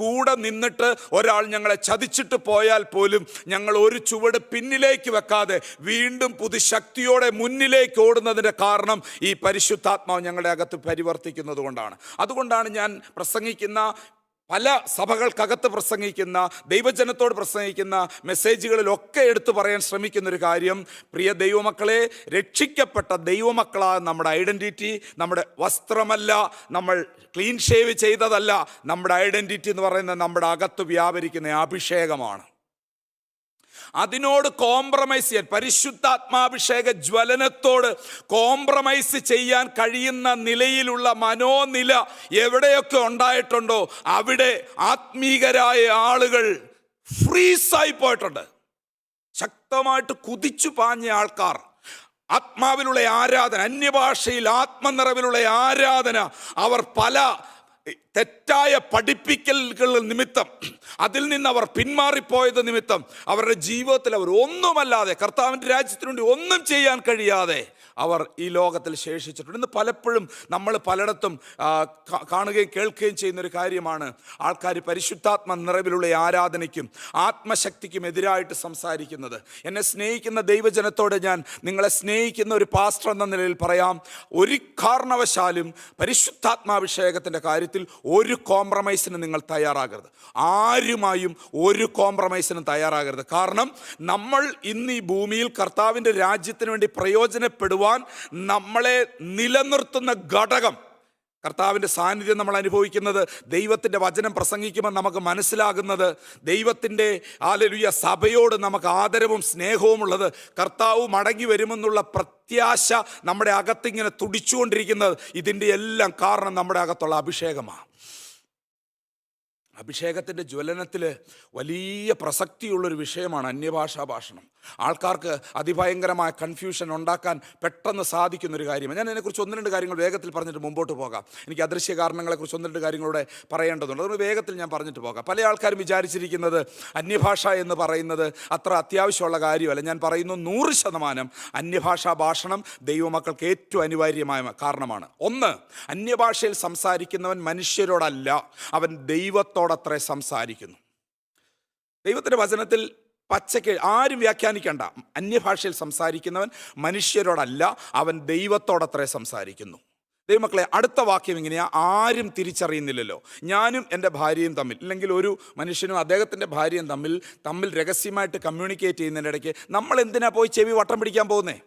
കൂടെ നിന്നിട്ട് ഒരാൾ ഞങ്ങളെ ചതിച്ചിട്ട് പോയാൽ പോലും ഞങ്ങൾ ഒരു ചുവട് പിന്നിലേക്ക് വെക്കാതെ വീണ്ടും പുതുശക്തിയോടെ മുന്നിലേക്ക് ഓടുന്നതിന്റെ കാരണം ഈ പരിശുദ്ധാത്മാവ് ഞങ്ങളുടെ അകത്ത് പരിവർത്തിക്കുന്നത് കൊണ്ടാണ്. അതുകൊണ്ടാണ് ഞാൻ പ്രസംഗിക്കുന്ന പല സഭകൾക്കകത്ത് പ്രസംഗിക്കുന്ന ദൈവജനത്തോട് പ്രസംഗിക്കുന്ന മെസ്സേജുകളിലൊക്കെ എടുത്തു പറയാൻ ശ്രമിക്കുന്ന ഒരു കാര്യം പ്രിയ ദൈവമക്കളെ രക്ഷിക്കപ്പെട്ട ദൈവമക്കളാണ് നമ്മുടെ ഐഡന്റിറ്റി നമ്മുടെ വസ്ത്രമല്ല നമ്മൾ ക്ലീൻ ഷേവ് ചെയ്തതല്ല നമ്മുടെ ഐഡന്റിറ്റി എന്ന് പറയുന്നത് നമ്മുടെ അകത്ത് വ്യാപരിക്കുന്ന അഭിഷേകമാണ്. അതിനോട് കോംപ്രമൈസ് ചെയ്യാൻ പരിശുദ്ധാത്മാഭിഷേക ജ്വലനത്തോട് കോംപ്രമൈസ് ചെയ്യാൻ കഴിയുന്ന നിലയിലുള്ള മനോനില എവിടെയൊക്കെ ഉണ്ടായിട്ടുണ്ടോ അവിടെ ആത്മീകരായ ആളുകൾ ഫ്രീസായി പോയിട്ടുണ്ട്. ശക്തമായിട്ട് കുതിച്ചു പാഞ്ഞ ആൾക്കാർ ആത്മാവിലുള്ള ആരാധന അന്യഭാഷയിൽ ആത്മനിറവിലുള്ള ആരാധന അവർ പല തെറ്റായ പഠിപ്പിക്കലുകൾ നിമിത്തം അതിൽ നിന്ന് അവർ പിന്മാറിപ്പോയത് നിമിത്തം അവരുടെ ജീവിതത്തിൽ അവർ ഒന്നുമല്ലാതെ കർത്താവിന്റെ രാജ്യത്തിനുവേണ്ടി ഒന്നും ചെയ്യാൻ കഴിയാതെ അവർ ഈ ലോകത്തിൽ ശേഷിച്ചിട്ടുണ്ട്. ഇന്ന് പലപ്പോഴും നമ്മൾ പലയിടത്തും കാണുകയും കേൾക്കുകയും ചെയ്യുന്ന ഒരു കാര്യമാണ്. ആൾക്കാർ പരിശുദ്ധാത്മ നിറവിലുള്ള ആരാധനയ്ക്കും ആത്മശക്തിക്കും എതിരായിട്ട് സംസാരിക്കുന്നത്. എന്നെ സ്നേഹിക്കുന്ന ദൈവജനത്തോട് ഞാൻ നിങ്ങളെ സ്നേഹിക്കുന്ന ഒരു പാസ്റ്റർ എന്ന നിലയിൽ പറയാം. ഒരു കാരണവശാലും പരിശുദ്ധാത്മാഭിഷേകത്തിന്റെ കാര്യത്തിൽ ഒരു കോംപ്രമൈസിന് നിങ്ങൾ തയ്യാറാകരുത്. ആരുമായും ഒരു കോംപ്രമൈസിനും തയ്യാറാകരുത്. കാരണം നമ്മൾ ഇന്ന് ഈ ഭൂമിയിൽ കർത്താവിന്റെ രാജ്യത്തിന് വേണ്ടി പ്രയോജനപ്പെടുവാൻ നമ്മളെ നിലനിർത്തുന്ന ഘടകം. കർത്താവിന്റെ സാന്നിധ്യം നമ്മൾ അനുഭവിക്കുന്നത് ദൈവത്തിന്റെ വചനം പ്രസംഗിക്കുമ്പോൾ നമുക്ക് മനസ്സിലാകുന്നത് ദൈവത്തിന്റെ ആലലുയ സഭയോട് നമുക്ക് ആദരവും സ്നേഹവും ഉള്ളത്. കർത്താവ് മടങ്ങി വരുമെന്നുള്ള പ്രത്യാശ നമ്മുടെ അകത്തിങ്ങനെ തുടിച്ചുകൊണ്ടിരിക്കുന്നത്. ഇതിന്റെ എല്ലാം കാരണം നമ്മുടെ അകത്തുള്ള അഭിഷേകമാണ്. അഭിഷേകത്തിന്റെ ജ്വലനത്തിൽ വലിയ പ്രസക്തിയുള്ളൊരു വിഷയമാണ് അന്യഭാഷാ ഭാഷണം ആൾക്കാർക്ക് അതിഭയങ്കരമായ കൺഫ്യൂഷൻ ഉണ്ടാക്കാൻ പെട്ടെന്ന് സാധിക്കുന്നൊരു കാര്യമാണ്. ഞാൻ അതിനെക്കുറിച്ച് ഒന്ന് രണ്ട് കാര്യങ്ങൾ വേഗത്തിൽ പറഞ്ഞിട്ട് മുമ്പോട്ട് പോകാം. എനിക്ക് അദൃശ്യ കാരണങ്ങളെക്കുറിച്ച് ഒന്ന് രണ്ട് കാര്യങ്ങളൂടെ പറയേണ്ടതുണ്ട്. അതുകൊണ്ട് വേഗത്തിൽ ഞാൻ പറഞ്ഞിട്ട് പോകാം. പല ആൾക്കാരും വിചാരിച്ചിരിക്കുന്നത് അന്യഭാഷ എന്ന് പറയുന്നത് അത്ര അത്യാവശ്യമുള്ള കാര്യമല്ല. ഞാൻ പറയുന്നു നൂറ് ശതമാനം അന്യഭാഷാ ഭാഷണം ദൈവമക്കൾക്ക് ഏറ്റവും അനിവാര്യമായ കാരണമാണ്. ഒന്ന് അന്യഭാഷയിൽ സംസാരിക്കുന്നവൻ മനുഷ്യരോടല്ല. അവൻ ദൈവത്തോടത്രേ സംസാരിക്കുന്നു. ദൈവത്തിന്റെ വചനത്തിൽ പച്ചക്ക് ആരും വ്യാഖ്യാനിക്കേണ്ട. അന്യഭാഷയിൽ സംസാരിക്കുന്നവൻ മനുഷ്യരോടല്ല അവൻ ദൈവത്തോടത്രേ സംസാരിക്കുന്നു. ദൈവമക്കളെ അടുത്ത വാക്യം ഇങ്ങനെയാ. ആരും തിരിച്ചറിയുന്നില്ലല്ലോ. ഞാനും എന്റെ ഭാര്യയും തമ്മിൽ അല്ലെങ്കിൽ ഒരു മനുഷ്യനും അദ്ദേഹത്തിന്റെ ഭാര്യയും തമ്മിൽ തമ്മിൽ രഹസ്യമായിട്ട് കമ്മ്യൂണിക്കേറ്റ് ചെയ്യുന്നതിന്റെ ഇടയ്ക്ക് നമ്മൾ എന്തിനാ പോയി ചെവി വട്ടം പിടിക്കാൻ പോകുന്നേ?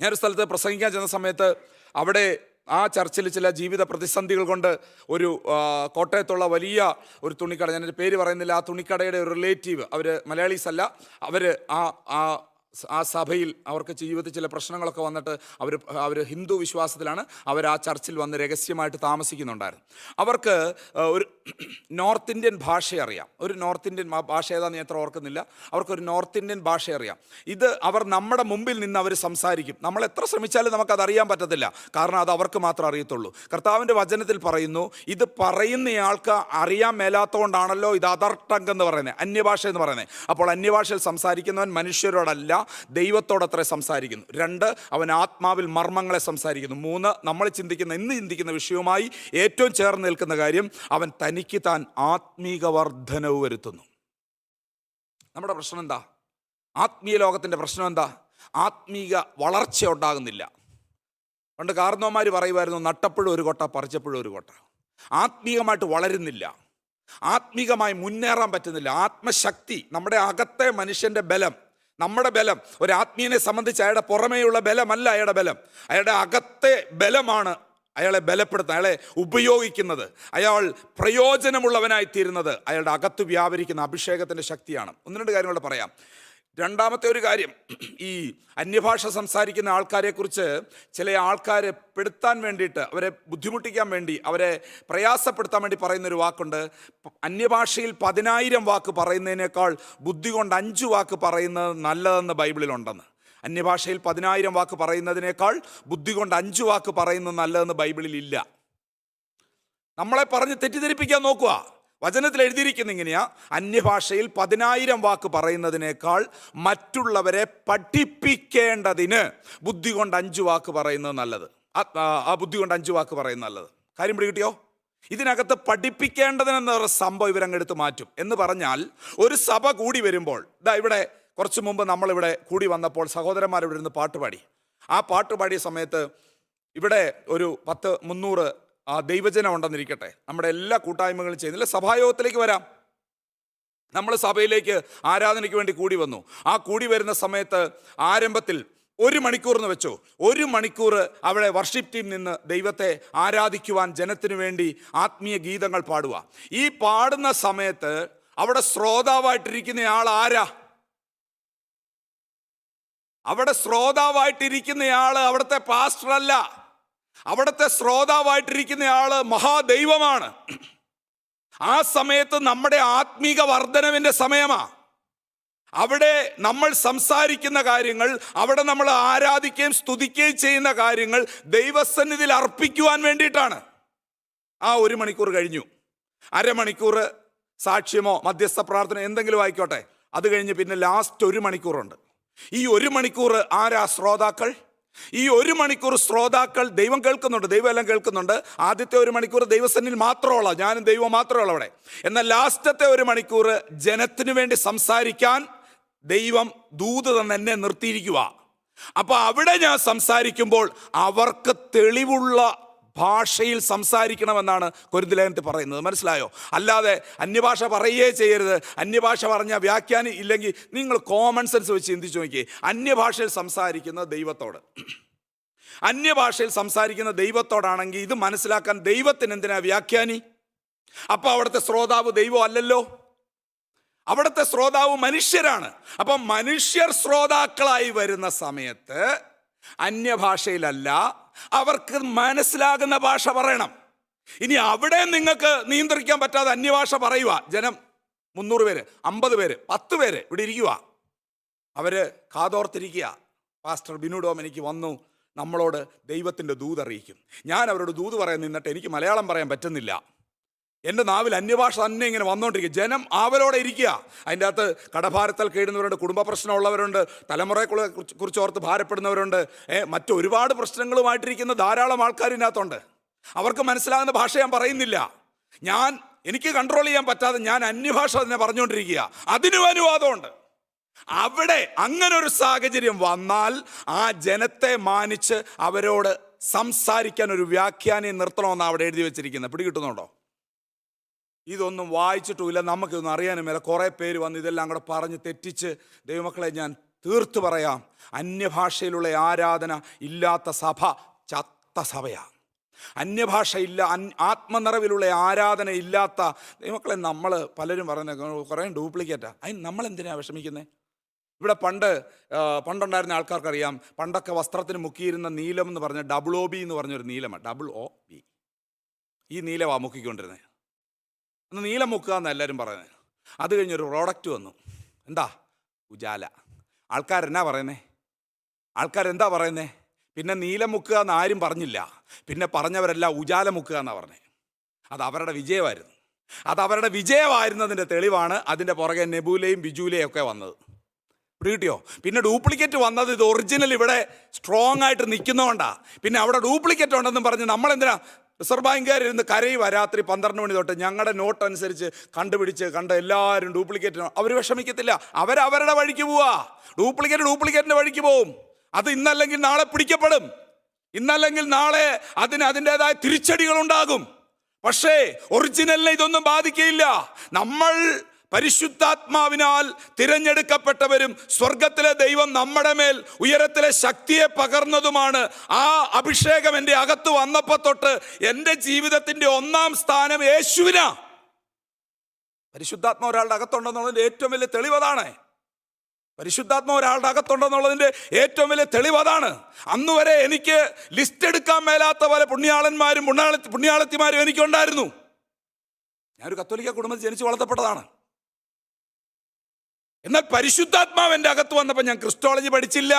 ഞാനൊരു സ്ഥലത്ത് പ്രസംഗിക്കാൻ ചെന്ന സമയത്ത് അവിടെ ആ ചർച്ചിൽ ചില ജീവിത പ്രതിസന്ധികൾ കൊണ്ട് ഒരു കോട്ടയത്തുള്ള വലിയ ഒരു തുണിക്കട ഞാനൊരു പേര് പറയുന്നില്ല ആ തുണിക്കടയുടെ ഒരു റിലേറ്റീവ് അവർ മലയാളീസ് അല്ല അവർ ആ ആ ആ സഭയിൽ അവർക്ക് ജീവിതത്തിൽ ചില പ്രശ്നങ്ങളൊക്കെ വന്നിട്ട് അവർ അവർ ഹിന്ദു വിശ്വാസത്തിലാണ് അവർ ആ ചർച്ചിൽ വന്ന് രഹസ്യമായിട്ട് താമസിക്കുന്നുണ്ടായിരുന്നു അവർക്ക് ഒരു നോർത്ത് ഇന്ത്യൻ ഭാഷ അറിയാം. ഒരു നോർത്ത് ഇന്ത്യൻ ഭാഷ ഏതാണെന്ന് എത്ര ഓർക്കുന്നില്ല. അവർക്കൊരു നോർത്ത് ഇന്ത്യൻ ഭാഷ അറിയാം. ഇത് അവർ നമ്മുടെ മുമ്പിൽ നിന്ന് അവർ സംസാരിക്കും. നമ്മൾ എത്ര ശ്രമിച്ചാലും നമുക്കത് അറിയാൻ പറ്റത്തില്ല. കാരണം അത് അവർക്ക് മാത്രം അറിയത്തുള്ളൂ. കർത്താവിന്റെ വചനത്തിൽ പറയുന്നു ഇത് പറയുന്നയാൾക്ക് അറിയാൻ മേലാത്തതുകൊണ്ടാണല്ലോ ഇത് അതർ ടങ്ക് എന്ന് പറയുന്നത്. അന്യഭാഷ എന്ന് പറയുന്നത്. അപ്പോൾ അന്യഭാഷയിൽ സംസാരിക്കുന്നവൻ മനുഷ്യരോടല്ല ദൈവത്തോടത്ര സംസാരിക്കുന്നു. രണ്ട് അവൻ ആത്മാവിൽ മർമ്മങ്ങളെ സംസാരിക്കുന്നു. മൂന്ന് നമ്മൾ ചിന്തിക്കുന്ന ഇന്ന് ചിന്തിക്കുന്ന വിഷയവുമായി ഏറ്റവും ചേർന്ന് നിൽക്കുന്ന കാര്യം അവൻ തനിക്ക് താൻ ആത്മീക വർധനവ് വരുത്തുന്നു. നമ്മുടെ പ്രശ്നം എന്താ? ആത്മീയ ലോകത്തിന്റെ പ്രശ്നം എന്താ? ആത്മീക വളർച്ച ഉണ്ടാകുന്നില്ല. പണ്ട് കാർന്നോമാർ പറയുമായിരുന്നു നട്ടപ്പോഴും ഒരു കൊട്ട പറിച്ചപ്പോഴും ഒരു കൊട്ട. ആത്മീകമായിട്ട് വളരുന്നില്ല. ആത്മീകമായി മുന്നേറാൻ പറ്റുന്നില്ല. ആത്മശക്തി നമ്മുടെ അകത്തെ മനുഷ്യന്റെ ബലം നമ്മുടെ ബലം ഒരു ആത്മീയനെ സംബന്ധിച്ച് അയാളുടെ പുറമേയുള്ള ബലമല്ല അയാളുടെ ബലം. അയാളുടെ അകത്തെ ബലമാണ് അയാളെ ബലപ്പെടുത്തുന്നത് അയാളെ ഉപയോഗിക്കുന്നത്. അയാൾ പ്രയോജനമുള്ളവനായി തീരുന്നത് അയാളുടെ അകത്ത് വ്യാപരിക്കുന്ന അഭിഷേകത്തിന്റെ ശക്തിയാണ്. ഒന്ന് രണ്ട് കാര്യങ്ങൾ പറയാം. രണ്ടാമത്തെ ഒരു കാര്യം ഈ അന്യഭാഷ സംസാരിക്കുന്ന ആൾക്കാരെക്കുറിച്ച് ചില ആൾക്കാരെ പെടുത്താൻ വേണ്ടിയിട്ട് അവരെ ബുദ്ധിമുട്ടിക്കാൻ വേണ്ടി അവരെ പ്രയാസപ്പെടുത്താൻ വേണ്ടി പറയുന്നൊരു വാക്കുണ്ട്. അന്യഭാഷയിൽ പതിനായിരം വാക്ക് പറയുന്നതിനേക്കാൾ ബുദ്ധി കൊണ്ട് അഞ്ച് വാക്ക് പറയുന്നത് നല്ലതെന്ന് ബൈബിളിലുണ്ടെന്ന്. അന്യഭാഷയിൽ പതിനായിരം വാക്ക് പറയുന്നതിനേക്കാൾ ബുദ്ധി കൊണ്ട് അഞ്ച് വാക്ക് പറയുന്നത് നല്ലതെന്ന് ബൈബിളിൽ ഇല്ല നമ്മളെ പറഞ്ഞ് തെറ്റിദ്ധരിപ്പിക്കാൻ നോക്കുക. വചനത്തിൽ എഴുതിയിരിക്കുന്ന ഇങ്ങനെയാ അന്യഭാഷയിൽ പതിനായിരം വാക്ക് പറയുന്നതിനേക്കാൾ മറ്റുള്ളവരെ പഠിപ്പിക്കേണ്ടതിന് ബുദ്ധി കൊണ്ട് അഞ്ച് വാക്ക് പറയുന്നത് നല്ലത്. ആ- ബുദ്ധി കൊണ്ട് അഞ്ച് വാക്ക് പറയുന്നത് നല്ലത്. കാര്യം പിടികിട്ടിയോ ഇതിനകത്ത് പഠിപ്പിക്കേണ്ടതിനെന്ന ഒരു സംഭവം ഇവരങ്ങെടുത്ത് മാറ്റും. എന്ന് പറഞ്ഞാൽ ഒരു സഭ കൂടി വരുമ്പോൾ ഇതാ ഇവിടെ കുറച്ച് മുമ്പ് നമ്മളിവിടെ കൂടി വന്നപ്പോൾ സഹോദരന്മാർ ഇവിടെ ഇരുന്ന് പാട്ടുപാടി ആ പാട്ട് പാടിയ സമയത്ത് ഇവിടെ ഒരു പത്ത് മുന്നൂറ് ആ ദൈവജനം ഉണ്ടെന്നിരിക്കട്ടെ. നമ്മുടെ എല്ലാ കൂട്ടായ്മകളും ചെയ്യുന്നില്ല. സഭായോഗത്തിലേക്ക് വരാം. നമ്മൾ സഭയിലേക്ക് ആരാധനയ്ക്ക് വേണ്ടി കൂടി വന്നു. ആ കൂടി വരുന്ന സമയത്ത് ആരംഭത്തിൽ ഒരു മണിക്കൂർ എന്ന് വെച്ചോ. ഒരു മണിക്കൂർ അവിടെ വർഷിപ്പ് ടീം നിന്ന് ദൈവത്തെ ആരാധിക്കുവാൻ ജനത്തിനു വേണ്ടി ആത്മീയ ഗീതങ്ങൾ പാടുക. ഈ പാടുന്ന സമയത്ത് അവിടെ ശ്രോതാവായിട്ടിരിക്കുന്ന ആൾ ആരാ? അവിടെ ശ്രോതാവായിട്ടിരിക്കുന്നയാൾ അവിടുത്തെ പാസ്റ്റർ അവിടുത്തെ ശ്രോതാവായിട്ടിരിക്കുന്നയാൾ മഹാദൈവമാണ്. ആ സമയത്ത് നമ്മുടെ ആത്മീക വർധനവിന്റെ സമയമാ. അവിടെ നമ്മൾ സംസാരിക്കുന്ന കാര്യങ്ങൾ അവിടെ നമ്മൾ ആരാധിക്കുകയും സ്തുതിക്കുകയും ചെയ്യുന്ന കാര്യങ്ങൾ ദൈവസന്നിധിയിൽ അർപ്പിക്കുവാൻ വേണ്ടിയിട്ടാണ്. ആ ഒരു മണിക്കൂർ കഴിഞ്ഞു. അരമണിക്കൂർ സാക്ഷ്യമോ മധ്യസ്ഥ പ്രാർത്ഥന എന്തെങ്കിലും ആയിക്കോട്ടെ. അത് കഴിഞ്ഞ് പിന്നെ ലാസ്റ്റ് ഒരു മണിക്കൂറുണ്ട്. ഈ ഒരു മണിക്കൂർ ആരാ ശ്രോതാക്കൾ? ഈ ഒരു മണിക്കൂർ ശ്രോതാക്കൾ ദൈവം കേൾക്കുന്നുണ്ട് ദൈവം എല്ലാം കേൾക്കുന്നുണ്ട്. ആദ്യത്തെ ഒരു മണിക്കൂർ ദൈവസന്നിൽ മാത്രമുള്ള ഞാനും ദൈവം മാത്രമുള്ള അവിടെ. എന്നാൽ ലാസ്റ്റത്തെ ഒരു മണിക്കൂർ ജനത്തിനു വേണ്ടി സംസാരിക്കാൻ ദൈവം ദൂത് തന്നെ എന്നെ നിർത്തിയിരിക്കുക അപ്പൊ അവിടെ ഞാൻ സംസാരിക്കുമ്പോൾ അവർക്ക് തെളിവുള്ള ഭാഷയിൽ സംസാരിക്കണമെന്നാണ് കൊരിന്തിലേഖനത്തിൽ പറയുന്നത്. മനസ്സിലായോ? അല്ലാതെ അന്യഭാഷ പറയുകയേ ചെയ്യരുത്. അന്യഭാഷ പറഞ്ഞ വ്യാഖ്യാനം ഇല്ലെങ്കിൽ നിങ്ങൾ കോമൺ സെൻസ് വെച്ച് ചിന്തിച്ചു നോക്കി അന്യഭാഷയിൽ സംസാരിക്കുന്ന ദൈവത്തോട്. അന്യഭാഷയിൽ സംസാരിക്കുന്ന ദൈവത്തോടാണെങ്കിൽ ഇത് മനസ്സിലാക്കാൻ ദൈവത്തിന് എന്തിനാ വ്യാഖ്യാനി? അപ്പോൾ അവിടുത്തെ ശ്രോതാവ് ദൈവം അല്ലല്ലോ? അവിടുത്തെ ശ്രോതാവ് മനുഷ്യരാണ്. അപ്പം മനുഷ്യർ ശ്രോതാക്കളായി വരുന്ന സമയത്ത് അന്യഭാഷയിലല്ല അവർക്ക് മനസ്സിലാകുന്ന ഭാഷ പറയണം. ഇനി അവിടെ നിങ്ങൾക്ക് നിയന്ത്രിക്കാൻ പറ്റാതെ അന്യഭാഷ പറയുക ജനം മുന്നൂറ് പേര് അമ്പത് പേര് പത്ത് പേര് ഇവിടെ ഇരിക്കുക അവർ കാതോർത്തിരിക്കുക. പാസ്റ്റർ ബിനു ഡോം എനിക്ക് വന്നു നമ്മളോട് ദൈവത്തിന്റെ ദൂത് അറിയിക്കും. ഞാൻ അവരോട് ദൂത് പറയാൻ നിന്നിട്ട് എനിക്ക് മലയാളം പറയാൻ പറ്റുന്നില്ല. എന്റെ നാവിൽ അന്യഭാഷ തന്നെ ഇങ്ങനെ വന്നുകൊണ്ടിരിക്കുക ജനം ആവലോടെ ഇരിക്കുക. അതിന്റെ അകത്ത് കടഭാരത്താൽ കേടുന്നവരുണ്ട് കുടുംബ പ്രശ്നമുള്ളവരുണ്ട് തലമുറയെ കുറിച്ച് ഓർത്ത് ഭാരപ്പെടുന്നവരുണ്ട്. മറ്റൊരുപാട് പ്രശ്നങ്ങളുമായിട്ടിരിക്കുന്ന ധാരാളം ആൾക്കാർ ഇതിനകത്തുണ്ട്. അവർക്ക് മനസ്സിലാകുന്ന ഭാഷ ഞാൻ പറയുന്നില്ല. ഞാൻ എനിക്ക് കൺട്രോൾ ചെയ്യാൻ പറ്റാതെ ഞാൻ അന്യഭാഷ തന്നെ പറഞ്ഞുകൊണ്ടിരിക്കുക. അതിനും അനുവാദമുണ്ട്. അവിടെ അങ്ങനെ ഒരു സാഹചര്യം വന്നാൽ ആ ജനത്തെ മാനിച്ച് അവരോട് സംസാരിക്കാൻ ഒരു വ്യാഖ്യാനം നിർത്തണമെന്നാണ് അവിടെ എഴുതി വെച്ചിരിക്കുന്നത്. പിടികിട്ടുന്നുണ്ടോ? ഇതൊന്നും വായിച്ചിട്ടുമില്ല. നമുക്കിതൊന്നും അറിയാനും മേല കുറേ പേര് വന്ന് ഇതെല്ലാം കൂടെ പറഞ്ഞ് തെറ്റിച്ച് ദൈവമക്കളെ ഞാൻ തീർത്തു പറയാം. അന്യഭാഷയിലുള്ള ആരാധന ഇല്ലാത്ത സഭ ചത്ത സഭയാണ്. അന്യഭാഷ ഇല്ല ആത്മനിറവിലുള്ള ആരാധന ഇല്ലാത്ത ദൈവമക്കളെ നമ്മൾ പലരും പറയുന്ന കുറേ ഡ്യൂപ്ലിക്കേറ്റാണ് അതിന് നമ്മൾ എന്തിനാ വിഷമിക്കുന്നത് ഇവിടെ പണ്ട് പണ്ടുണ്ടായിരുന്ന ആൾക്കാർക്കറിയാം. പണ്ടൊക്കെ വസ്ത്രത്തിന് മുക്കിയിരുന്ന നീലം എന്ന് പറഞ്ഞ ഡബിൾ ഒ ബി എന്ന് പറഞ്ഞൊരു നീലമാണ് ഡബിൾ ഒ ബി ഈ നീലമാണ് മുക്കിക്കൊണ്ടിരുന്നത് അന്ന് നീലം മുക്കുക എന്ന് എല്ലാവരും പറയുന്നത് അത് കഴിഞ്ഞൊരു പ്രോഡക്റ്റ് വന്നു. എന്താ? ഉജാല. ആൾക്കാരെന്നാ പറയുന്നേ? ആൾക്കാരെന്താ പറയുന്നേ? പിന്നെ നീലം മുക്കുക എന്ന് ആരും പറഞ്ഞില്ല. പിന്നെ പറഞ്ഞവരെല്ലാം ഉജാല മുക്കുക എന്നാണ് പറഞ്ഞത് അത് അവരുടെ വിജയമായിരുന്നു. അത് അവരുടെ വിജയമായിരുന്നതിന്റെ തെളിവാണ് അതിന്റെ പുറകെ നെബൂലയും ബിജൂലയും ഒക്കെ വന്നത്. ഇവിടെ കിട്ടിയോ? പിന്നെ ഡ്യൂപ്ലിക്കേറ്റ് വന്നത് ഇത് ഒറിജിനൽ ഇവിടെ സ്ട്രോങ് ആയിട്ട് നിൽക്കുന്നതുകൊണ്ടാണ് പിന്നെ അവിടെ ഡ്യൂപ്ലിക്കേറ്റ് ഉണ്ടെന്നും പറഞ്ഞ് നമ്മളെന്തിനാ റിസർവ് ബാങ്കുകാരിരുന്ന് കരയുക രാത്രി പന്ത്രണ്ട് മണി തൊട്ട് ഞങ്ങളുടെ നോട്ട് അനുസരിച്ച് കണ്ടുപിടിച്ച് കണ്ട എല്ലാവരും ഡ്യൂപ്ലിക്കേറ്റ് അവർ വിഷമിക്കത്തില്ല. അവരവരുടെ വഴിക്ക് പോവാ. ഡ്യൂപ്ലിക്കേറ്റ് ഡ്യൂപ്ലിക്കേറ്റിന്റെ വഴിക്ക് പോവും. അത് ഇന്നല്ലെങ്കിൽ നാളെ പിടിക്കപ്പെടും. ഇന്നല്ലെങ്കിൽ നാളെ അതിന് അതിന്റെതായ തിരിച്ചടികൾ ഉണ്ടാകും പക്ഷേ ഒറിജിനലിനെ ഇതൊന്നും ബാധിക്കയില്ല നമ്മൾ പരിശുദ്ധാത്മാവിനാൽ തിരഞ്ഞെടുക്കപ്പെട്ടവരും സ്വർഗത്തിലെ ദൈവം നമ്മുടെ മേൽ ഉയരത്തിലെ ശക്തിയെ പകർന്നതുമാണ് ആ അഭിഷേകം എന്റെ അകത്ത് വന്നപ്പോൾ തൊട്ട് എന്റെ ജീവിതത്തിന്റെ ഒന്നാം സ്ഥാനം യേശുവിനാ. പരിശുദ്ധാത്മ ഒരാളുടെ അകത്തുണ്ടെന്നുള്ളതിന്റെ ഏറ്റവും വലിയ തെളിവതാണ്. പരിശുദ്ധാത്മ ഒരാളുടെ അകത്തുണ്ടെന്നുള്ളതിന്റെ ഏറ്റവും വലിയ തെളിവതാണ്. അന്ന് വരെ എനിക്ക് ലിസ്റ്റ് എടുക്കാൻ മേലാത്ത പല പുണ്യാളന്മാരും പുണ്യാളത്തി പുണ്യാളത്തിമാരും എനിക്കുണ്ടായിരുന്നു. ഞാനൊരു കത്തോലിക്ക കുടുംബത്തിൽ ജനിച്ച് വളർത്തപ്പെട്ടതാണ്. എന്നാൽ പരിശുദ്ധാത്മാവ് എന്റെ അകത്ത് വന്നപ്പോൾ ഞാൻ ക്രിസ്റ്റോളജി പഠിച്ചില്ല.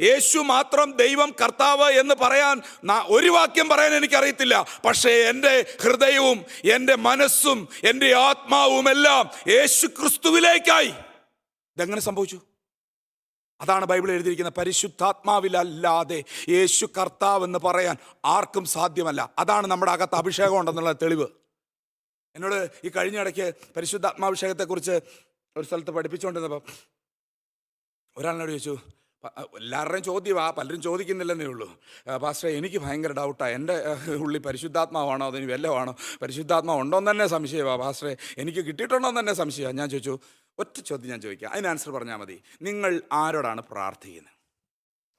യേശു മാത്രം ദൈവം കർത്താവ് എന്ന് പറയാൻ ഒരു വാക്യം പറയാൻ എനിക്കറിയത്തില്ല. പക്ഷേ എന്റെ ഹൃദയവും എന്റെ മനസ്സും എന്റെ ആത്മാവും എല്ലാം യേശു ക്രിസ്തുവിലേക്കായി. ഇതെങ്ങനെ സംഭവിച്ചു? അതാണ് ബൈബിൾ എഴുതിയിരിക്കുന്ന പരിശുദ്ധാത്മാവിലല്ലാതെ യേശു കർത്താവ് എന്ന് പറയാൻ ആർക്കും സാധ്യമല്ല. അതാണ് നമ്മുടെ അകത്ത് അഭിഷേകം ഉണ്ടെന്നുള്ള തെളിവ്. എന്നോട് ഈ കഴിഞ്ഞ ഇടയ്ക്ക് പരിശുദ്ധാത്മാഭിഷേകത്തെക്കുറിച്ച് ഒരു സ്ഥലത്ത് പഠിപ്പിച്ചുകൊണ്ടിരുന്നപ്പം ഒരാളിനോട് ചോദിച്ചു എല്ലാവരുടെയും ചോദ്യമാ പലരും ചോദിക്കുന്നില്ലെന്നേ ഉള്ളൂ. പാസ്റ്ററെ എനിക്ക് ഭയങ്കര ഡൗട്ടാണ് എന്റെ ഉള്ളി ഉള്ളിൽ പരിശുദ്ധാത്മാവാണോ? അതിന് വല്ലതുമാണോ? പരിശുദ്ധാത്മാവ് ഉണ്ടോ എന്ന് തന്നെ സംശയമാണ് പാസ്റ്ററെ എനിക്ക് കിട്ടിയിട്ടുണ്ടോന്ന് തന്നെ സംശയമാണ് ഞാൻ ചോദിച്ചു ഒറ്റ ചോദ്യം ഞാൻ ചോദിക്കാം. അതിന് ആൻസർ പറഞ്ഞാൽ മതി. നിങ്ങൾ ആരോടാണ് പ്രാർത്ഥിക്കുന്നത്?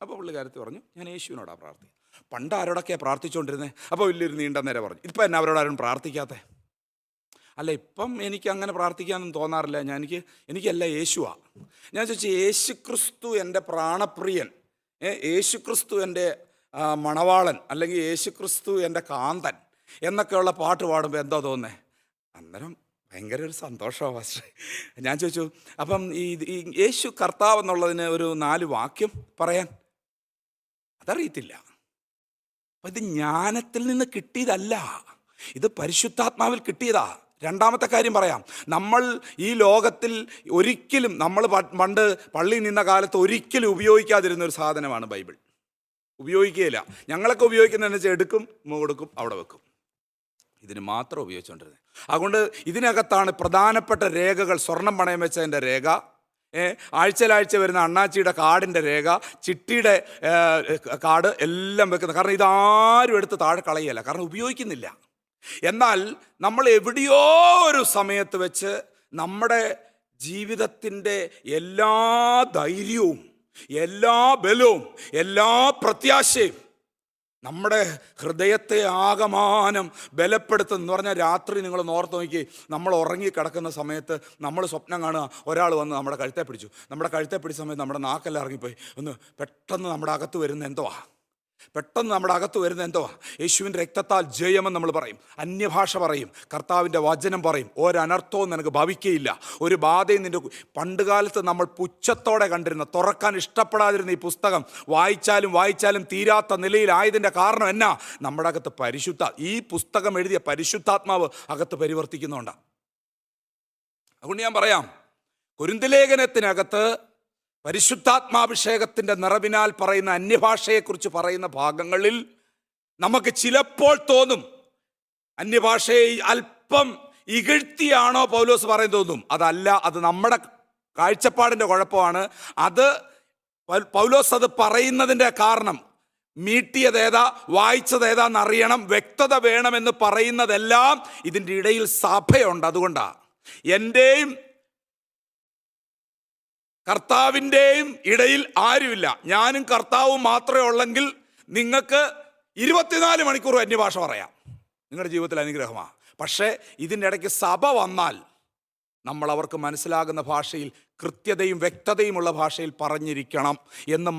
അപ്പോൾ പുള്ളിക്കാരത്തി പറഞ്ഞു ഞാൻ യേശുവിനോടാണ് പ്രാർത്ഥിക്കുന്നത്. പണ്ട് ആരോടൊക്കെയാണ് പ്രാർത്ഥിച്ചുകൊണ്ടിരുന്നത് അപ്പോൾ വലിയൊരു നീണ്ട നേരെ പറഞ്ഞു ഇപ്പം എന്നെ അവരോടാരും പ്രാർത്ഥിക്കാത്തേ? അല്ല ഇപ്പം എനിക്ക് അങ്ങനെ പ്രാർത്ഥിക്കാനൊന്നും തോന്നാറില്ല. ഞാൻ എനിക്ക് എനിക്കല്ല യേശുവാ. ഞാൻ ചോദിച്ചു യേശു ക്രിസ്തു എന്റെ പ്രാണപ്രിയൻ. യേശു ക്രിസ്തു എന്റെ മണവാളൻ അല്ലെങ്കിൽ യേശു ക്രിസ്തു എന്റെ കാന്തൻ എന്നൊക്കെയുള്ള പാട്ട് പാടുമ്പോൾ എന്താ തോന്നേ അന്നേരം ഭയങ്കര ഒരു സന്തോഷമാണ് പക്ഷേ ഞാൻ ചോദിച്ചു അപ്പം ഈ ഈ യേശു കർത്താവ് എന്നുള്ളതിന് ഒരു നാല് വാക്യം പറയാൻ? അതറിയത്തില്ല. അപ്പം ഇത് ജ്ഞാനത്തിൽ നിന്ന് കിട്ടിയതല്ല. ഇത് പരിശുദ്ധാത്മാവിൽ കിട്ടിയതാ. രണ്ടാമത്തെ കാര്യം പറയാം. നമ്മൾ ഈ ലോകത്തിൽ ഒരിക്കലും നമ്മൾ പണ്ട് പള്ളിയിൽ നിന്ന കാലത്ത് ഒരിക്കലും ഉപയോഗിക്കാതിരുന്ന ഒരു സാധനമാണ് ബൈബിൾ. ഉപയോഗിക്കുകയില്ല. ഞങ്ങളൊക്കെ ഉപയോഗിക്കുന്നതെന്ന് വെച്ചാൽ എടുക്കും കൊടുക്കും അവിടെ വെക്കും. ഇതിന് മാത്രം ഉപയോഗിച്ചുകൊണ്ടിരുന്നത് അതുകൊണ്ട് ഇതിനകത്താണ് പ്രധാനപ്പെട്ട രേഖകൾ സ്വർണം പണയം വെച്ചതിന്റെ രേഖ ആഴ്ചയിലാഴ്ച വരുന്ന അണ്ണാച്ചിയുടെ കാർഡിന്റെ രേഖ ചിട്ടിയുടെ കാർഡ് എല്ലാം വെക്കുന്നത് കാരണം ഇതാരും എടുത്ത് താഴെ കളയല്ല. കാരണം ഉപയോഗിക്കുന്നില്ല. എന്നാൽ നമ്മൾ എവിടെയോ ഒരു സമയത്ത് വെച്ച് നമ്മുടെ ജീവിതത്തിന്റെ എല്ലാ ധൈര്യവും എല്ലാ ബലവും എല്ലാ പ്രത്യാശയും നമ്മുടെ ഹൃദയത്തെ ആകമാനം ബലപ്പെടുത്തും എന്ന് പറഞ്ഞാൽ രാത്രി നിങ്ങൾ ഓർത്ത് നോക്കി. നമ്മൾ ഉറങ്ങി കിടക്കുന്ന സമയത്ത് നമ്മൾ സ്വപ്നം കാണുക. ഒരാൾ വന്ന് നമ്മുടെ കഴുത്തെ പിടിച്ചു. നമ്മുടെ കഴുത്തെ പിടിച്ച സമയത്ത് നമ്മുടെ നാക്കെല്ലാം ഇറങ്ങിപ്പോയി. ഒന്ന് പെട്ടെന്ന് നമ്മുടെ അകത്ത് വരുന്ന എന്തുവാ? പെട്ടെന്ന് നമ്മുടെ അകത്ത് വരുന്ന എന്തോ? യേശുവിന്റെ രക്തത്താൽ ജയമെന്ന് നമ്മൾ പറയും. അന്യഭാഷ പറയും. കർത്താവിന്റെ വചനം പറയും. ഒരനർത്ഥവും നിനക്ക് ഭവിക്കയില്ല ഒരു ബാധയും നിന്റെ പണ്ട് കാലത്ത് നമ്മൾ പുച്ഛത്തോടെ കണ്ടിരുന്ന തുറക്കാൻ ഇഷ്ടപ്പെടാതിരുന്ന ഈ പുസ്തകം വായിച്ചാലും വായിച്ചാലും തീരാത്ത നിലയിലായതിന്റെ കാരണം എന്നാ? നമ്മുടെ അകത്ത് പരിശുദ്ധ ഈ പുസ്തകം എഴുതിയ പരിശുദ്ധാത്മാവ് അകത്ത് പരിവർത്തിക്കുന്നുണ്ട്. അതുകൊണ്ട് ഞാൻ പറയാം കുരുന്തലേഖനത്തിനകത്ത് പരിശുദ്ധാത്മാഭിഷേകത്തിന്റെ നിറവിനാൽ പറയുന്ന അന്യഭാഷയെക്കുറിച്ച് പറയുന്ന ഭാഗങ്ങളിൽ നമുക്ക് ചിലപ്പോൾ തോന്നും അന്യഭാഷയെ അല്പം ഇകഴ്ത്തിയാണോ പൗലോസ് പറയുന്നത് തോന്നും. അതല്ല അത് നമ്മുടെ കാഴ്ചപ്പാടിന്റെ കുഴപ്പമാണ്. അത് പൗലോസ് അത് പറയുന്നതിന്റെ കാരണം മീട്ടിയത് ഏതാ വായിച്ചത് ഏതാന്ന് അറിയണം വ്യക്തത വേണമെന്ന് പറയുന്നതെല്ലാം ഇതിന്റെ ഇടയിൽ സഭയുണ്ട്. അതുകൊണ്ടാണ് എന്റെയും കർത്താവിന്റെയും ഇടയിൽ ആരുമില്ല. ഞാനും കർത്താവും മാത്രമേ ഉള്ളെങ്കിൽ നിങ്ങൾക്ക് ഇരുപത്തിനാല് മണിക്കൂർ അന്യഭാഷ പറയാം. നിങ്ങളുടെ ജീവിതത്തിൽ അനുഗ്രഹമാണ് പക്ഷേ ഇതിന്റെ ഇടയ്ക്ക് സഭ വന്നാൽ നമ്മൾ അവർക്ക് മനസ്സിലാകുന്ന ഭാഷയിൽ കൃത്യതയും വ്യക്തതയുമുള്ള ഭാഷയിൽ പറഞ്ഞിരിക്കണം എന്ന്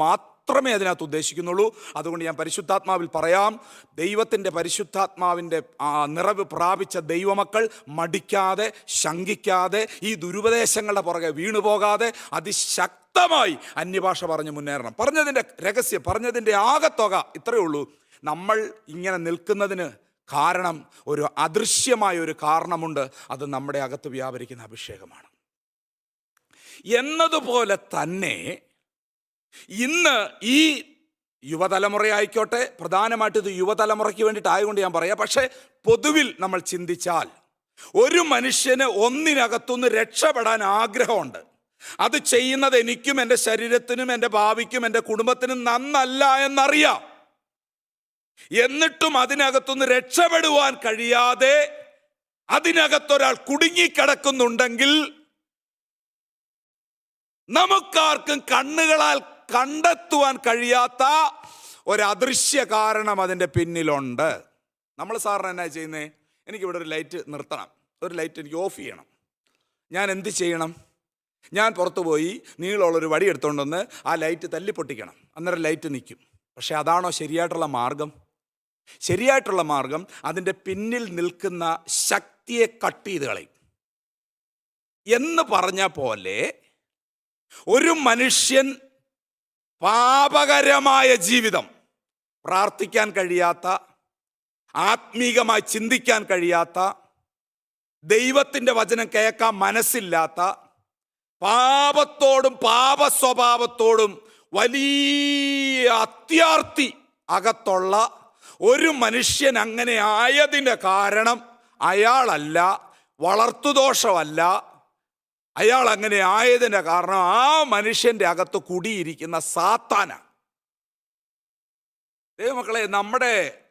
മാത്രമേ അതിനകത്ത് ഉദ്ദേശിക്കുന്നുള്ളൂ. അതുകൊണ്ട് ഞാൻ പരിശുദ്ധാത്മാവിൽ പറയാം ദൈവത്തിന്റെ പരിശുദ്ധാത്മാവിന്റെ നിറവ് പ്രാപിച്ച ദൈവമക്കൾ മടിക്കാതെ ശങ്കിക്കാതെ ഈ ദുരുപദേശങ്ങളുടെ പുറകെ വീണുപോകാതെ അതിശക്തമായി അന്യഭാഷ പറഞ്ഞ് മുന്നേറണം. പറഞ്ഞതിന്റെ രഹസ്യം പറഞ്ഞതിന്റെ ആകത്തുക ഇത്രയേ ഉള്ളൂ. നമ്മൾ ഇങ്ങനെ നിൽക്കുന്നതിന് കാരണം ഒരു അദൃശ്യമായ ഒരു കാരണമുണ്ട്. അത് നമ്മുടെ അകത്ത് വ്യാപരിക്കുന്ന അഭിഷേകമാണ്. എന്നതുപോലെ തന്നെ ഇന്ന് ഈ യുവതലമുറയായിക്കോട്ടെ പ്രധാനമായിട്ട് ഇത് യുവതലമുറയ്ക്ക് വേണ്ടിയിട്ടായതുകൊണ്ട് ഞാൻ പറയാം. പക്ഷേ പൊതുവിൽ നമ്മൾ ചിന്തിച്ചാൽ ഒരു മനുഷ്യന് ഒന്നിനകത്തുനിന്ന് രക്ഷപ്പെടാൻ ആഗ്രഹമുണ്ട്. അത് ചെയ്യുന്നത് എനിക്കും എന്റെ ശരീരത്തിനും എന്റെ ഭാവിക്കും എന്റെ കുടുംബത്തിനും നന്നല്ല എന്നറിയാം. എന്നിട്ടും അതിനകത്തുനിന്ന് രക്ഷപ്പെടുവാൻ കഴിയാതെ അതിനകത്തൊരാൾ കുടുങ്ങിക്കിടക്കുന്നുണ്ടെങ്കിൽ നമുക്കാർക്കും കണ്ണുകളാൽ കണ്ടെത്തുവാൻ കഴിയാത്ത ഒരദൃശ്യ കാരണം അതിന്റെ പിന്നിലുണ്ട്. നമ്മൾ സാറിന് എന്നാ ചെയ്യുന്നത് എനിക്കിവിടെ ഒരു ലൈറ്റ് നിർത്തണം. ഒരു ലൈറ്റ് എനിക്ക് ഓഫ് ചെയ്യണം. ഞാൻ എന്ത് ചെയ്യണം? ഞാൻ പുറത്തു പോയി നീളമുള്ളൊരു വടി എടുത്തുകൊണ്ട് വന്ന് ആ ലൈറ്റ് തല്ലി പൊട്ടിക്കണം. അന്നേരം ലൈറ്റ് നിൽക്കും. പക്ഷേ അതാണോ ശരിയായിട്ടുള്ള മാർഗം? ശരിയായിട്ടുള്ള മാർഗം അതിന്റെ പിന്നിൽ നിൽക്കുന്ന ശക്തിയെ കട്ട് ചെയ്ത് കളയും. എന്ന് പറഞ്ഞ പോലെ ഒരു മനുഷ്യൻ പാപകരമായ ജീവിതം. പ്രാർത്ഥിക്കാൻ കഴിയാത്ത ആത്മീകമായി ചിന്തിക്കാൻ കഴിയാത്ത ദൈവത്തിന്റെ വചനം കേൾക്കാൻ മനസ്സില്ലാത്ത പാപത്തോടും പാപ സ്വഭാവത്തോടും വലിയ അത്യാർത്തി അകത്തുള്ള ഒരു മനുഷ്യൻ അങ്ങനെ ആയതിന്റെ കാരണം അയാളല്ല വളർത്തുദോഷമല്ല അയാൾ അങ്ങനെ ആയതിന്റെ കാരണം ആ മനുഷ്യന്റെ അകത്ത് കുടിയിരിക്കുന്ന സാത്താന. ദൈവമക്കളെ നമ്മുടെ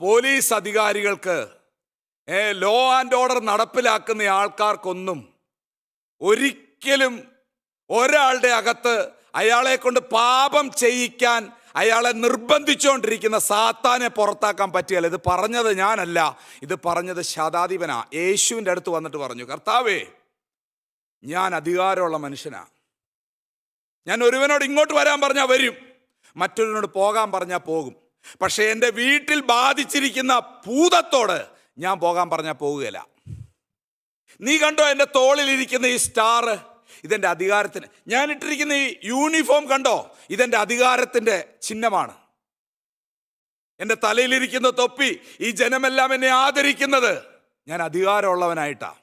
പോലീസ് അധികാരികൾക്ക് ലോ ആൻഡ് ഓർഡർ നടപ്പിലാക്കുന്ന ആൾക്കാർക്കൊന്നും ഒരിക്കലും ഒരാളുടെ അകത്ത് അയാളെ കൊണ്ട് പാപം ചെയ്യിക്കാൻ അയാളെ നിർബന്ധിച്ചുകൊണ്ടിരിക്കുന്ന സാത്താനെ പുറത്താക്കാൻ പറ്റിയല്ല ഇത് പറഞ്ഞത് ഞാനല്ല. ഇത് പറഞ്ഞത് ശതാധിപനാ. യേശുവിന്റെ അടുത്ത് വന്നിട്ട് പറഞ്ഞു കർത്താവേ ഞാൻ അധികാരമുള്ള മനുഷ്യനാ. ഞാൻ ഒരുവനോട് ഇങ്ങോട്ട് വരാൻ പറഞ്ഞാൽ വരും. മറ്റൊരുവനോട് പോകാൻ പറഞ്ഞാൽ പോകും. പക്ഷേ എന്റെ വീട്ടിൽ ബാധിച്ചിരിക്കുന്ന ഭൂതത്തോട് ഞാൻ പോകാൻ പറഞ്ഞാൽ പോകുകയില്ല. നീ കണ്ടോ എന്റെ തോളിലിരിക്കുന്ന ഈ സ്റ്റാർ ഇതെന്റെ അധികാരത്തിന്. ഞാൻ ഇട്ടിരിക്കുന്ന ഈ യൂണിഫോം കണ്ടോ? ഇതെന്റെ അധികാരത്തിന്റെ ചിഹ്നമാണ്. എന്റെ തലയിലിരിക്കുന്ന തൊപ്പി ഈ ജനമെല്ലാം എന്നെ ആദരിക്കുന്നത് ഞാൻ അധികാരമുള്ളവനായിട്ടാണ്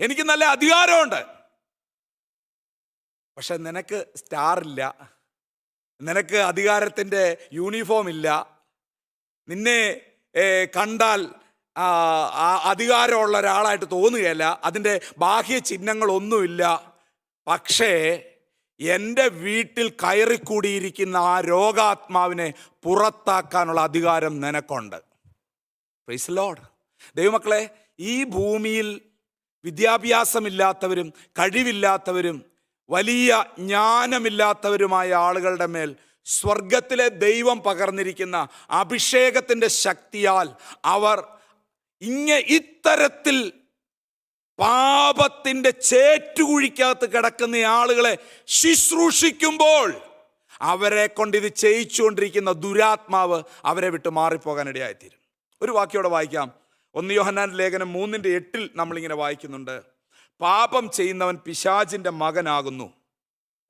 എനിക്ക് നല്ല അധികാരമുണ്ട്. പക്ഷെ നിനക്ക് സ്റ്റാറില്ല നിനക്ക് അധികാരത്തിന്റെ യൂണിഫോം ഇല്ല. നിന്നെ കണ്ടാൽ അധികാരമുള്ള ഒരാളായിട്ട് തോന്നുകയല്ല. അതിന്റെ ബാഹ്യ ചിഹ്നങ്ങളൊന്നുമില്ല. പക്ഷേ എന്റെ വീട്ടിൽ കയറിക്കൂടിയിരിക്കുന്ന ആ രോഗാത്മാവിനെ പുറത്താക്കാനുള്ള അധികാരം നിനക്കുണ്ട്. പ്രൈസ് ലോഡ് ദൈവമക്കളെ ഈ ഭൂമിയിൽ വിദ്യാഭ്യാസമില്ലാത്തവരും കഴിവില്ലാത്തവരും വലിയ ജ്ഞാനമില്ലാത്തവരുമായ ആളുകളുടെ മേൽ സ്വർഗത്തിലെ ദൈവം പകർന്നിരിക്കുന്ന അഭിഷേകത്തിന്റെ ശക്തിയാൽ അവർ ഇങ്ങ ഇത്തരത്തിൽ പാപത്തിന്റെ ചേറ്റുകുഴിക്കകത്ത് കിടക്കുന്ന ആളുകളെ ശുശ്രൂഷിക്കുമ്പോൾ അവരെ കൊണ്ട് ഇത് ചെയ്യിച്ചുകൊണ്ടിരിക്കുന്ന ദുരാത്മാവ് അവരെ വിട്ട് മാറിപ്പോകാൻ ഇടയായിത്തീരും. ഒരു വാക്യോടെ വായിക്കാം. ഒന്ന് യോഹന്നാൻ ലേഖനം മൂന്നിന്റെ എട്ടിൽ നമ്മളിങ്ങനെ വായിക്കുന്നുണ്ട്. പാപം ചെയ്യുന്നവൻ പിശാചിന്റെ മകനാകുന്നു.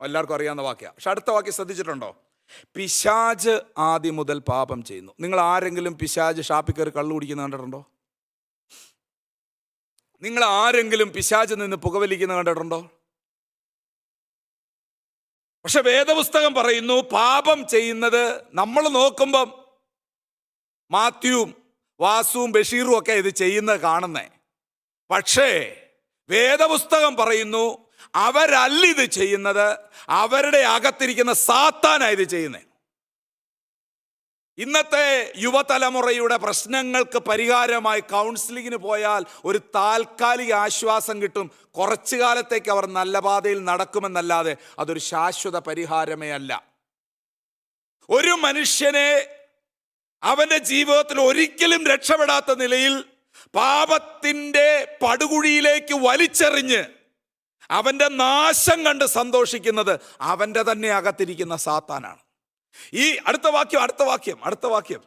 എല്ലാവർക്കും അറിയാവുന്ന വാക്യ. പക്ഷെ അടുത്ത വാക്യം ശ്രദ്ധിച്ചിട്ടുണ്ടോ? പിശാജ് ആദ്യം മുതൽ പാപം ചെയ്യുന്നു. നിങ്ങൾ ആരെങ്കിലും പിശാജ് ഷാപ്പിൽ കയറി കള്ളു കുടിക്കുന്ന കണ്ടിട്ടുണ്ടോ? നിങ്ങൾ ആരെങ്കിലും പിശാചിൽ നിന്ന് പുകവലിക്കുന്ന കണ്ടിട്ടുണ്ടോ? പക്ഷെ വേദപുസ്തകം പറയുന്നു പാപം ചെയ്യുന്നത് നമ്മൾ നോക്കുമ്പം മാത്യുവും വാസുവും ബഷീറും ഒക്കെ ഇത് ചെയ്യുന്നത് കാണുന്നേ. പക്ഷേ വേദപുസ്തകം പറയുന്നു അവരല്ല ഇത് ചെയ്യുന്നത് അവരുടെ അകത്തിരിക്കുന്ന സാത്താനാണ് ഇത് ചെയ്യുന്നത് ഇന്നത്തെ യുവതലമുറയുടെ പ്രശ്നങ്ങൾക്ക് പരിഹാരമായി കൗൺസിലിങ്ങിന് പോയാൽ ഒരു താൽക്കാലിക ആശ്വാസം കിട്ടും. കുറച്ചു കാലത്തേക്ക് അവർ നല്ല പാതയിൽ നടക്കുമെന്നല്ലാതെ അതൊരു ശാശ്വത പരിഹാരമേ അല്ല. ഒരു മനുഷ്യനെ അവന്റെ ജീവിതത്തിൽ ഒരിക്കലും രക്ഷപ്പെടാത്ത നിലയിൽ പാപത്തിന്റെ പടുകുഴിയിലേക്ക് വലിച്ചെറിഞ്ഞ് അവന്റെ നാശം കണ്ട് സന്തോഷിക്കുന്നത് അവന്റെ തന്നെ അകത്തിരിക്കുന്ന സാത്താനാണ്. ഈ അടുത്ത വാക്യം അടുത്ത വാക്യം അടുത്ത വാക്യം.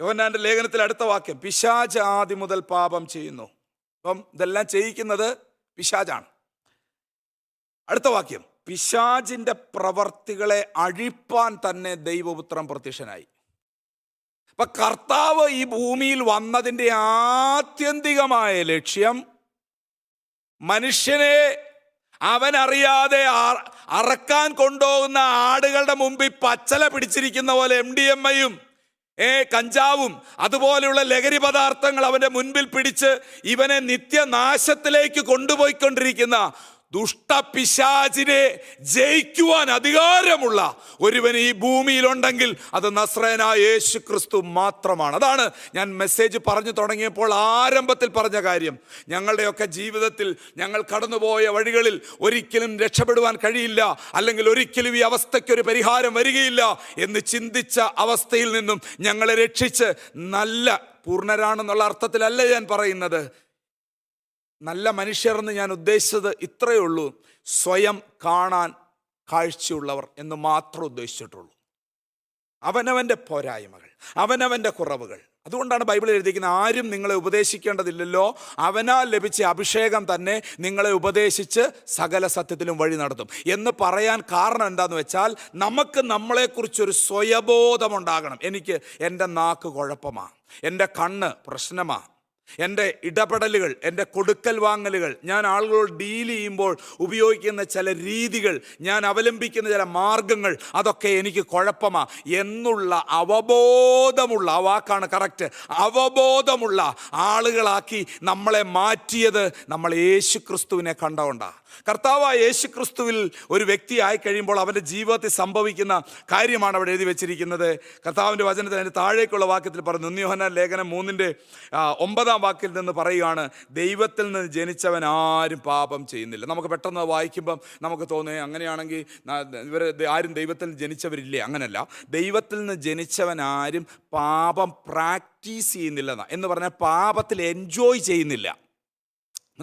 യോഹന്നാന്റെ ലേഖനത്തിൽ അടുത്ത വാക്യം. പിശാജ് ആദ്യം മുതൽ പാപം ചെയ്യുന്നു. അപ്പം ഇതെല്ലാം ചെയ്യിക്കുന്നത് പിശാജാണ്. അടുത്ത വാക്യം. പിശാജിന്റെ പ്രവർത്തികളെ അഴിപ്പാൻ തന്നെ ദൈവപുത്രം പ്രത്യക്ഷനായി. അപ്പൊ കർത്താവ് ഈ ഭൂമിയിൽ വന്നതിന്റെ ആത്യന്തികമായ ലക്ഷ്യം മനുഷ്യനെ അവനറിയാതെ അറിയാതെ അറക്കാൻ കൊണ്ടുപോകുന്ന ആടുകളുടെ മുമ്പിൽ പച്ചല പിടിച്ചിരിക്കുന്ന പോലെ എം ഡി എം ഐയും ഏ കഞ്ചാവും അതുപോലെയുള്ള ലഹരി പദാർത്ഥങ്ങൾ അവന്റെ മുൻപിൽ പിടിച്ച് ഇവനെ നിത്യനാശത്തിലേക്ക് കൊണ്ടുപോയിക്കൊണ്ടിരിക്കുന്ന ദുഷ്ടപിശാചിനെ ജയിക്കുവാൻ അധികാരമുള്ള ഒരുവൻ ഈ ഭൂമിയിലുണ്ടെങ്കിൽ അത് നസ്രേനായ യേശു ക്രിസ്തു മാത്രമാണ്. അതാണ് ഞാൻ മെസ്സേജ് പറഞ്ഞു തുടങ്ങിയപ്പോൾ ആരംഭത്തിൽ പറഞ്ഞ കാര്യം. ഞങ്ങളുടെയൊക്കെ ജീവിതത്തിൽ ഞങ്ങൾ കടന്നുപോയ വഴികളിൽ ഒരിക്കലും രക്ഷപ്പെടുവാൻ കഴിയില്ല അല്ലെങ്കിൽ ഒരിക്കലും ഈ അവസ്ഥയ്ക്കൊരു പരിഹാരം വരികയില്ല എന്ന് ചിന്തിച്ച അവസ്ഥയിൽ നിന്നും ഞങ്ങളെ രക്ഷിച്ച് നല്ല പൂർണരാണെന്നുള്ള അർത്ഥത്തിലല്ല ഞാൻ പറയുന്നത്. നല്ല മനുഷ്യരെന്ന് ഞാൻ ഉദ്ദേശിച്ചത് ഇത്രയേ ഉള്ളൂ. സ്വയം കാണാൻ കാഴ്ചയുള്ളവർ എന്ന് മാത്രം ഉദ്ദേശിച്ചിട്ടുള്ളൂ. അവനവന്റെ പോരായ്മകൾ അവനവന്റെ കുറവുകൾ. അതുകൊണ്ടാണ് ബൈബിളിൽ എഴുതിയിരിക്കുന്നത് ആരും നിങ്ങളെ ഉപദേശിക്കേണ്ടതില്ലല്ലോ. അവനാൽ ലഭിച്ച അഭിഷേകം തന്നെ നിങ്ങളെ ഉപദേശിച്ച് സകല സത്യത്തിലും വഴി നടത്തും. എന്ന് പറയാൻ കാരണം എന്താന്ന് വെച്ചാൽ നമുക്ക് നമ്മളെക്കുറിച്ചൊരു സ്വയബോധമുണ്ടാകണം. എനിക്ക് എന്റെ നാക്ക് കുഴപ്പമാണ് എന്റെ കണ്ണ് പ്രശ്നമാണ് എന്റെ ഇടപെടലുകൾ എന്റെ കൊടുക്കൽ വാങ്ങലുകൾ ഞാൻ ആളുകളോട് ഡീൽ ചെയ്യുമ്പോൾ ഉപയോഗിക്കുന്ന ചില രീതികൾ ഞാൻ അവലംബിക്കുന്ന ചില മാർഗങ്ങൾ അതൊക്കെ എനിക്ക് കുഴപ്പമാ. എന്നുള്ള അവബോധമുള്ള ആ വാക്കാണ് കറക്റ്റ് അവബോധമുള്ള ആളുകളാക്കി നമ്മളെ മാറ്റിയത് നമ്മൾ യേശു ക്രിസ്തുവിനെ കണ്ടതുകൊണ്ടാണ് കർത്താവ് യേശു ക്രിസ്തുവിൽ ഒരു വ്യക്തി ആയി കഴിയുമ്പോൾ അവന്റെ ജീവിതത്തിൽ സംഭവിക്കുന്ന കാര്യമാണ് അവിടെ എഴുതി വെച്ചിരിക്കുന്നത്. കർത്താവിന്റെ വചനത്തിൽ അതിന്റെ താഴേക്കുള്ള വാക്യത്തിൽ പറഞ്ഞു ഉന്നിയോഹന ലേഖനം മൂന്നിന്റെ ആ, ഒമ്പതാം വാക്കിൽ നിന്ന് പറയുകയാണ് ദൈവത്തിൽ നിന്ന് ജനിച്ചവൻ ആരും പാപം ചെയ്യുന്നില്ല. നമുക്ക് പെട്ടെന്ന് വായിക്കുമ്പം നമുക്ക് തോന്നുക അങ്ങനെയാണെങ്കിൽ ഇവർ ആരും ദൈവത്തിൽ നിന്ന് ജനിച്ചവരില്ലേ? അങ്ങനല്ല. ദൈവത്തിൽ നിന്ന് ജനിച്ചവൻ ആരും പാപം പ്രാക്ടീസ് ചെയ്യുന്നില്ല എന്ന് പറഞ്ഞാൽ പാപത്തിൽ എൻജോയ് ചെയ്യുന്നില്ല.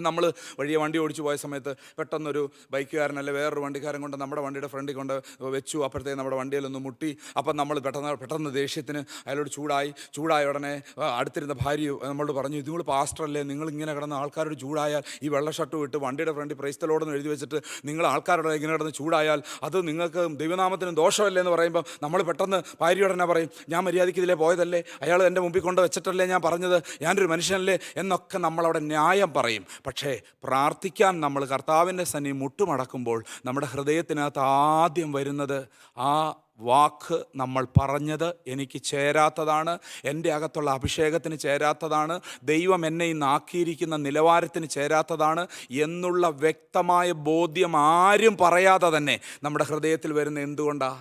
നമ്മൾ വഴിയെ വണ്ടി ഓടിച്ചു പോയ സമയത്ത് പെട്ടെന്നൊരു ബൈക്കുകാരൻ അല്ലെങ്കിൽ വേറൊരു വണ്ടിക്കാരൻ കൊണ്ട് നമ്മുടെ വണ്ടിയുടെ ഫ്രണ്ടിൽ കൊണ്ട് വെച്ചു. അപ്പോഴത്തേക്ക് നമ്മുടെ വണ്ടിയിലൊന്ന് മുട്ടി. അപ്പം നമ്മൾ പെട്ടെന്ന് പെട്ടെന്ന് ദേഷ്യത്തിന് അയാളോട് ചൂടായി. ചൂടായ ഉടനെ അടുത്തിരുന്ന ഭാര്യ നമ്മളോട് പറഞ്ഞു നിങ്ങൾ പാസ്റ്ററല്ലേ. നിങ്ങൾ ഇങ്ങനെ കിടന്ന് ആൾക്കാരോട് ചൂടായാൽ ഈ വെള്ള ഷർട്ട് വിട്ട് വണ്ടിയുടെ ഫ്രണ്ടിൽ പ്രൈസ്തലോടെന്ന് എഴുതി വെച്ചിട്ട് നിങ്ങൾ ആൾക്കാരോട് ഇങ്ങനെ കിടന്ന് ചൂടായാൽ അത് നിങ്ങൾക്ക് ദൈവനാമത്തിന് ദോഷമല്ലേ എന്ന് പറയുമ്പോൾ നമ്മൾ പെട്ടെന്ന് ഭാര്യയോടനെ പറയും ഞാൻ മര്യാദയ്ക്ക് ഇതിലേ പോയതല്ലേ. അയാൾ എന്റെ മുമ്പിൽ കൊണ്ട് വെച്ചിട്ടല്ലേ ഞാൻ പറഞ്ഞത്. ഞാനൊരു മനുഷ്യനല്ലേ എന്നൊക്കെ നമ്മളവിടെ ന്യായം പറയും. പക്ഷേ പ്രാർത്ഥിക്കാൻ നമ്മൾ കർത്താവിന്റെ സന്നി മുട്ടുമടക്കുമ്പോൾ നമ്മുടെ ഹൃദയത്തിനകത്ത് ആദ്യം വരുന്നത് ആ വാക്ക് നമ്മൾ പറഞ്ഞത് എനിക്ക് ചേരാത്തതാണ് എന്റെ അകത്തുള്ള അഭിഷേകത്തിന് ചേരാത്തതാണ് ദൈവം എന്നെ ഇന്ന് ആക്കിയിരിക്കുന്ന നിലവാരത്തിന് ചേരാത്തതാണ് എന്നുള്ള വ്യക്തമായ ബോധ്യം ആരും പറയാതെ തന്നെ നമ്മുടെ ഹൃദയത്തിൽ വരുന്ന എന്തുകൊണ്ടാണ്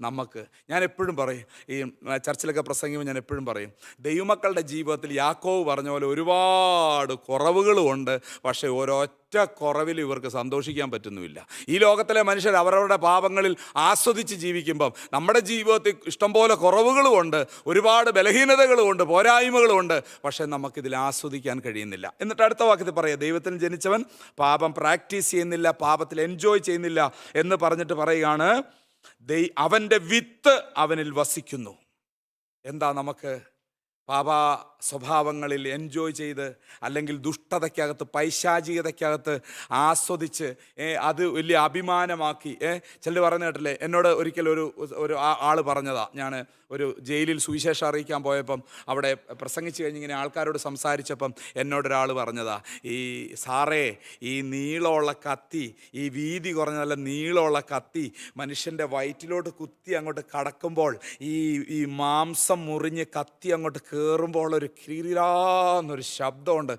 നമുക്ക്. ഞാൻ എപ്പോഴും പറയും ഈ ചർച്ചിലൊക്കെ പ്രസംഗിക്കുമ്പോൾ ഞാൻ എപ്പോഴും പറയും ദൈവമക്കളുടെ ജീവിതത്തിൽ യാക്കോവ് പറഞ്ഞ പോലെ ഒരുപാട് കുറവുകളുമുണ്ട് പക്ഷേ ഒരൊറ്റ കുറവിൽ ഇവർക്ക് സന്തോഷിക്കാൻ പറ്റുന്നുമില്ല. ഈ ലോകത്തിലെ മനുഷ്യർ അവരവരുടെ പാപങ്ങളിൽ ആസ്വദിച്ച് ജീവിക്കുമ്പം നമ്മുടെ ജീവിതത്തിൽ ഇഷ്ടംപോലെ കുറവുകളുമുണ്ട് ഒരുപാട് ബലഹീനതകളുമുണ്ട് പോരായ്മകളുമുണ്ട് പക്ഷേ നമുക്കിതിൽ ആസ്വദിക്കാൻ കഴിയുന്നില്ല. എന്നിട്ട് അടുത്ത വാക്യത്തിൽ പറയാം ദൈവത്തിന് ജനിച്ചവൻ പാപം പ്രാക്ടീസ് ചെയ്യുന്നില്ല പാപത്തിൽ എൻജോയ് ചെയ്യുന്നില്ല എന്ന് പറഞ്ഞിട്ട് പറയുകയാണ് ദൈ അവന്റെ വിത്ത് അവനിൽ വസിക്കുന്നു. എന്താ നമുക്ക്? പാപ സ്വഭാവങ്ങളിൽ എൻജോയ് ചെയ്ത് അല്ലെങ്കിൽ ദുഷ്ടതയ്ക്കകത്ത് പൈശാചികതയ്ക്കകത്ത് ആസ്വദിച്ച് അത് വലിയ അഭിമാനമാക്കി. ചിലർ പറഞ്ഞു കേട്ടില്ലേ? എന്നോട് ഒരിക്കൽ ഒരു ഒരു ആൾ പറഞ്ഞതാ. ഞാൻ ഒരു ജയിലിൽ സുവിശേഷം അറിയിക്കാൻ പോയപ്പം അവിടെ പ്രസംഗിച്ച് കഴിഞ്ഞ് ഇങ്ങനെ ആൾക്കാരോട് സംസാരിച്ചപ്പം എന്നോടൊരാൾ പറഞ്ഞതാ. ഈ സാറേ ഈ നീളമുള്ള കത്തി ഈ വീതി കുറഞ്ഞ നല്ല നീളമുള്ള കത്തി മനുഷ്യന്റെ വയറ്റിലോട്ട് കുത്തി അങ്ങോട്ട് കടക്കുമ്പോൾ ഈ ഈ മാംസം മുറിഞ്ഞ് കത്തി അങ്ങോട്ട് കയറുമ്പോൾ ഒരു കിരീരാന്നൊരു ശബ്ദമുണ്ട്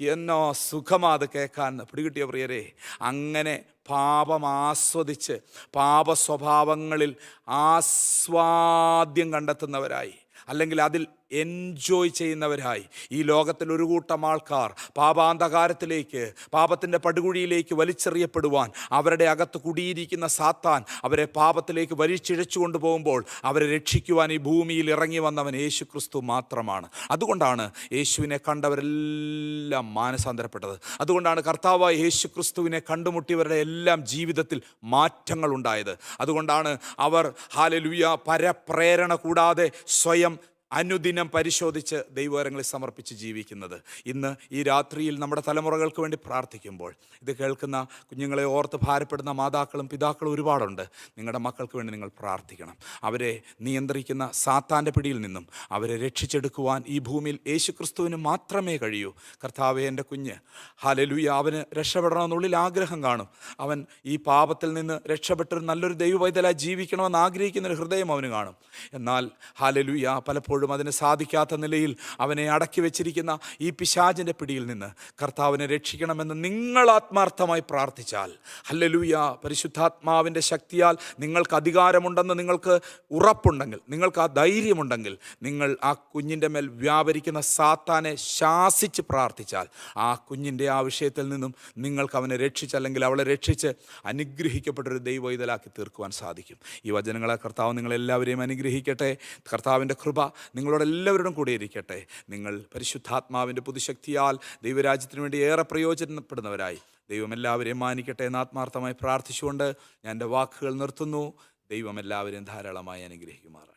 എന്നോ സുഖമാ അത് കേൾക്കാൻ പിടികിട്ടിയ പ്രിയരെ അങ്ങനെ പാപം ആസ്വദിച്ച് പാപ സ്വഭാവങ്ങളിൽ ആസ്വാദ്യം കണ്ടെത്തുന്നവരായി. അല്ലെങ്കിൽ അതിൽ എൻജോയ് ചെയ്യുന്നവരായി. ഈ ലോകത്തിൽ ഒരു കൂട്ടം ആൾക്കാർ പാപാന്ധകാരത്തിലേക്ക് പാപത്തിന്റെ പടുകുഴിയിലേക്ക് വലിച്ചെറിയപ്പെടുവാൻ അവരുടെ അകത്ത് കുടിയിരിക്കുന്ന സാത്താൻ അവരെ പാപത്തിലേക്ക് വലിച്ചിഴച്ചു കൊണ്ടുപോകുമ്പോൾ അവരെ രക്ഷിക്കുവാൻ ഈ ഭൂമിയിൽ ഇറങ്ങി വന്നവൻ യേശു ക്രിസ്തു മാത്രമാണ്. അതുകൊണ്ടാണ് യേശുവിനെ കണ്ടവരെല്ലാം മാനസാന്തരപ്പെട്ടത്. അതുകൊണ്ടാണ് കർത്താവായ യേശു ക്രിസ്തുവിനെ കണ്ടുമുട്ടിയവരുടെ എല്ലാം ജീവിതത്തിൽ മാറ്റങ്ങൾ ഉണ്ടായത് അതുകൊണ്ടാണ് അവർ ഹാലലുയ പരപ്രേരണ കൂടാതെ സ്വയം അനുദിനം പരിശോധിച്ച് ദൈവകരങ്ങളെ സമർപ്പിച്ച് ജീവിക്കുന്നത്. ഇന്ന് ഈ രാത്രിയിൽ നമ്മുടെ തലമുറകൾക്ക് വേണ്ടി പ്രാർത്ഥിക്കുമ്പോൾ ഇത് കേൾക്കുന്ന കുഞ്ഞുങ്ങളെ ഓർത്ത് ഭാരപ്പെടുന്ന മാതാക്കളും പിതാക്കളും ഒരുപാടുണ്ട്. നിങ്ങളുടെ മക്കൾക്ക് വേണ്ടി നിങ്ങൾ പ്രാർത്ഥിക്കണം. അവരെ നിയന്ത്രിക്കുന്ന സാത്താന്റെ പിടിയിൽ നിന്നും അവരെ രക്ഷിച്ചെടുക്കുവാൻ ഈ ഭൂമിയിൽ യേശു ക്രിസ്തുവിന് മാത്രമേ കഴിയൂ. കർത്താവെ എന്റെ കുഞ്ഞ് ഹലലുയ അവന് രക്ഷപ്പെടണമെന്നുള്ളിൽ ആഗ്രഹം കാണും. അവൻ ഈ പാപത്തിൽ നിന്ന് രക്ഷപ്പെട്ടൊരു നല്ലൊരു ദൈവവൈതലായി ജീവിക്കണമെന്ന് ആഗ്രഹിക്കുന്നൊരു ഹൃദയം അവന് കാണും. എന്നാൽ ഹലലുയ പലപ്പോഴും അതിന് സാധിക്കാത്ത നിലയിൽ അവനെ അടക്കി വെച്ചിരിക്കുന്ന ഈ പിശാചിന്റെ പിടിയിൽ നിന്ന് കർത്താവിനെ രക്ഷിക്കണമെന്ന് നിങ്ങൾ ആത്മാർത്ഥമായി പ്രാർത്ഥിച്ചാൽ. ഹല്ലലൂയ. പരിശുദ്ധാത്മാവിന്റെ ശക്തിയാൽ നിങ്ങൾക്ക് അധികാരമുണ്ടെന്ന് നിങ്ങൾക്ക് ഉറപ്പുണ്ടെങ്കിൽ നിങ്ങൾക്ക് ആ ധൈര്യമുണ്ടെങ്കിൽ നിങ്ങൾ ആ കുഞ്ഞിന്റെ മേൽ വ്യാപരിക്കുന്ന സാത്താനെ ശാസിച്ച് പ്രാർത്ഥിച്ചാൽ ആ കുഞ്ഞിന്റെ ആ വിഷയത്തിൽ നിന്നും നിങ്ങൾക്ക് അവനെ രക്ഷിച്ച് അല്ലെങ്കിൽ അവളെ രക്ഷിച്ച് അനുഗ്രഹിക്കപ്പെട്ടൊരു ദൈവ ഇതലാക്കി തീർക്കുവാൻ സാധിക്കും. ഈ വചനങ്ങളെ കർത്താവ് നിങ്ങളെല്ലാവരെയും അനുഗ്രഹിക്കട്ടെ. കർത്താവിന്റെ കൃപ നിങ്ങളോട് എല്ലാവരോടും കൂടെ ഇരിക്കട്ടെ നിങ്ങൾ പരിശുദ്ധാത്മാവിന്റെ പുതുശക്തിയാൽ ദൈവരാജ്യത്തിന് വേണ്ടി ഏറെ പ്രയോജനപ്പെടുന്നവരായി. ദൈവം എല്ലാവരെയും മാനിക്കട്ടെ എന്ന് ആത്മാർത്ഥമായി പ്രാർത്ഥിച്ചുകൊണ്ട് ഞാൻ എന്റെ വാക്കുകൾ നിർത്തുന്നു. ദൈവം എല്ലാവരെയും ധാരാളമായി അനുഗ്രഹിക്കുമാറാണ്